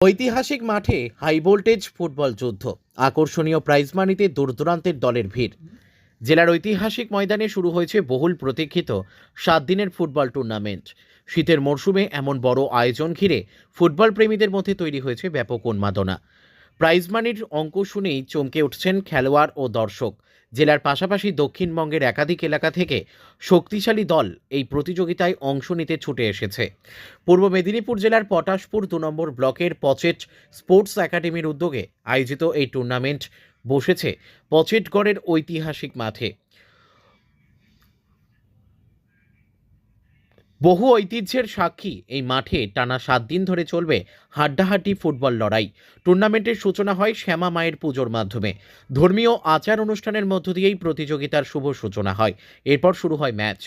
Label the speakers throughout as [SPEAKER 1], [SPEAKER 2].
[SPEAKER 1] ঐতিহাসিক মাঠে high voltage football যুদ্ধ, আকর্ষণীয় প্রাইজ মানিতে দূরদূরান্তের দলের ভিড়। জেলার ঐতিহাসিক ময়দানে শুরু হয়েছে বহুল প্রতীক্ষিত সাত দিনের ফুটবল টুর্নামেন্ট শীতের মরশুমে এমন বড় আয়োজন ঘিরে ফুটবল প্রেমীদের মধ্যে তৈরি হয়েছে ব্যাপক উন্মাদনা। প্রাইজ মানির অঙ্ক শুনেই চমকে উঠছেন খেলোয়াড় ও দর্শক। জেলার পাশাপাশি দক্ষিণবঙ্গের একাধিক এলাকা থেকে শক্তিশালী দল এই প্রতিযোগিতায় অংশ নিতে ছুটে এসেছে। পূর্ব মেদিনীপুর জেলার পটাশপুর দু নম্বর ব্লকের পচেট স্পোর্টস একাডেমির উদ্যোগে আয়োজিত এই টুর্নামেন্ট বসেছে পচেটগড়ের ঐতিহাসিক মাঠে। বহু ঐতিহ্যের সাক্ষী এই মাঠে টানা সাত দিন ধরে চলবে হাড্ডাহাড্ডি ফুটবল লড়াই। টুর্নামেন্টের সূচনা হয় শ্যামা মায়ের পুজোর মাধ্যমে। ধর্মীয় আচার অনুষ্ঠানের মধ্য দিয়েই প্রতিযোগিতার শুভ সূচনা হয়। এরপর শুরু হয় ম্যাচ।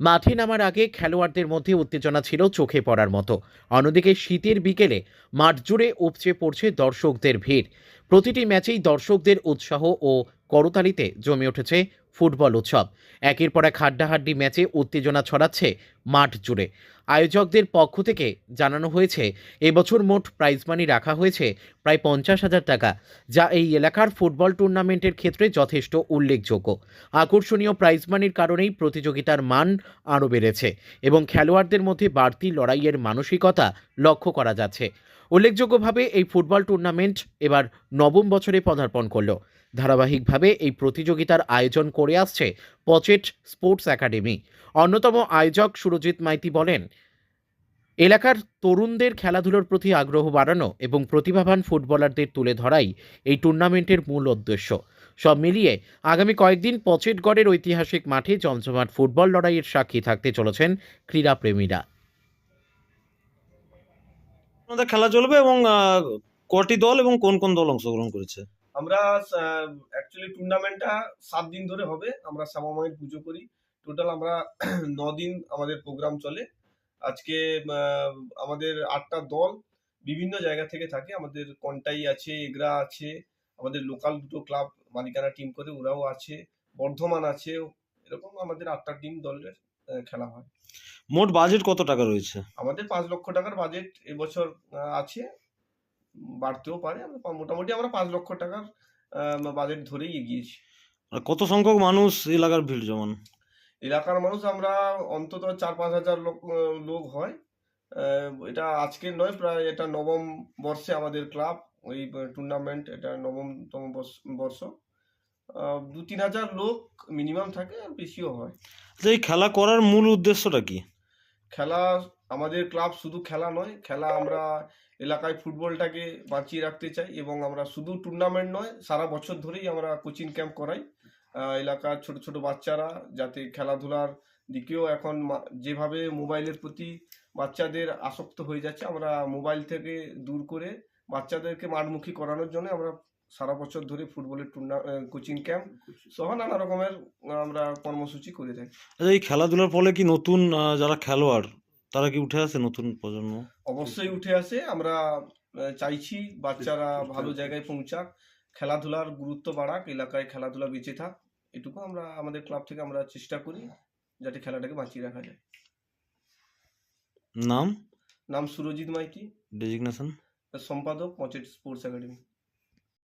[SPEAKER 1] মাঠে নামার আগে খেলোয়াড়দের মধ্যে উত্তেজনা ছিল চোখে পড়ার মতো। অন্যদিকে শীতের বিকেলে মাঠ জুড়ে উপচে পড়ছে দর্শকদের ভিড়। প্রতিটি ম্যাচেই দর্শকদের উৎসাহ ও করতালিতে জমে উঠেছে ফুটবল উৎসব। একের পর এক হাড্ডাহাড্ডি ম্যাচে উত্তেজনা ছড়াচ্ছে মাঠ জুড়ে। আয়োজকদের পক্ষ থেকে জানানো হয়েছে, এবছর মোট প্রাইজ মানি রাখা হয়েছে প্রায় পঞ্চাশ হাজার টাকা, যা এই এলাকার ফুটবল টুর্নামেন্টের ক্ষেত্রে যথেষ্ট উল্লেখযোগ্য। আকর্ষণীয় প্রাইজ মানির কারণেই প্রতিযোগিতার মান আরও বেড়েছে এবং খেলোয়াড়দের মধ্যে বাড়তি লড়াইয়ের মানসিকতা লক্ষ্য করা যাচ্ছে। উল্লেখযোগ্যভাবে এই ফুটবল টুর্নামেন্ট এবার নবম বছরে পদার্পণ করল। ধারাবাহিকভাবে এই প্রতিযোগিতার আয়োজন করে আসছে পচেট স্পোর্টস একাডেমি। অন্যতম আয়োজক সুরজিৎ মাইতি বলেন, এলাকার তরুণদের খেলাধুলোর প্রতি আগ্রহ বাড়ানো এবং প্রতিভাবান ফুটবলারদের তুলে ধরাই এই টুর্নামেন্টের মূল উদ্দেশ্য। সব মিলিয়ে আগামী কয়েকদিন পচেটগড়ের ঐতিহাসিক মাঠে জমজমাট ফুটবল লড়াইয়ের সাক্ষী থাকতে চলেছেন ক্রীড়াপ্রেমীরা।
[SPEAKER 2] আমাদের খেলা চলবে এবং কটি দল এবং কোন কোন দল অংশগ্রহণ করেছে?
[SPEAKER 3] আমরা অ্যাকচুয়ালি টুর্নামেন্টটা সাত দিন ধরে হবে। আমরা শ্যামামায়ের পুজো করি। টোটাল আমরা ন দিন আমাদের প্রোগ্রাম চলে। আজকে আমাদের আটটা দল বিভিন্ন জায়গা থেকে থাকে। আমাদের কন্টাই আছে এগরা আছে আমাদের লোকাল দুটো ক্লাব মালিকানা টিম করে ওরাও আছে বর্ধমান আছে। এরকম আমাদের আটটা টিম দলের খেলা হয়।
[SPEAKER 2] মোট বাজেট কত টাকা রয়েছে?
[SPEAKER 3] আমাদের পাঁচ লক্ষ টাকার বাজেট এবছর আছে। বাড়তেও পারে আমরা মোটামুটি আমরা পাঁচ লক্ষ টাকার বাজেট ধরেই এগিয়েছি।
[SPEAKER 2] কত সংখ্যক মানুষ এলাকার ভিড় জমান?
[SPEAKER 3] এলাকার মানুষ আমরা অন্তত চার পাঁচ হাজার লোক লোক হয়। এটা আজকের নয় প্রায় এটা নবম বর্ষে আমাদের ক্লাব ওই টুর্নামেন্ট এটা নবমতম বর্ষ- বর্ষ। দু তিন হাজার লোক মিনিমাম থাকে আর বেশিও হয়।
[SPEAKER 2] আচ্ছা এই খেলা করার মূল উদ্দেশ্যটা কি?
[SPEAKER 3] খেলা আমাদের ক্লাব শুধু খেলা নয়, খেলা আমরা এলাকায় ফুটবলটাকে বাঁচিয়ে রাখতে চাই এবং আমরা শুধু টুর্নামেন্ট নয়, সারা বছর ধরেই আমরা কোচিং ক্যাম্প করাই। এলাকার ছোট ছোট বাচ্চারা যাতে খেলাধুলার দিকেও এখন যেভাবে মোবাইলের প্রতি বাচ্চাদের আসক্ত হয়ে যাচ্ছে, আমরা মোবাইল থেকে দূর করে বাচ্চাদেরকে মাঠমুখী করানোর জন্য আমরা সারা বছর ধরে ফুটবলের টুর্না কোচিং ক্যাম্প সহ নানা রকমের আমরা কর্মসূচি করে থাকি।
[SPEAKER 2] আচ্ছা এই খেলাধুলার ফলে কি নতুন যারা খেলোয়াড় তারা কি উঠে আসে নতুন প্রজন্ম?
[SPEAKER 3] অবশ্যই উঠে আসে। আমরা চাইছি বাচ্চারা ভালো জায়গায় পৌঁছাক। খেলাধুলার গুরুত্ব বাড়াক এলাকায় খেলাধুলা বেঁচে থাক। এটুকু আমরা আমাদের ক্লাব থেকে আমরা চেষ্টা করি যাতে খেলাটাকে বাঁচিয়ে রাখা যায়।
[SPEAKER 2] নাম?
[SPEAKER 3] নাম সুরজিৎ মাইতি।
[SPEAKER 2] ডেজিগনেশন
[SPEAKER 3] সম্পাদক পচেট স্পোর্টস একাডেমি।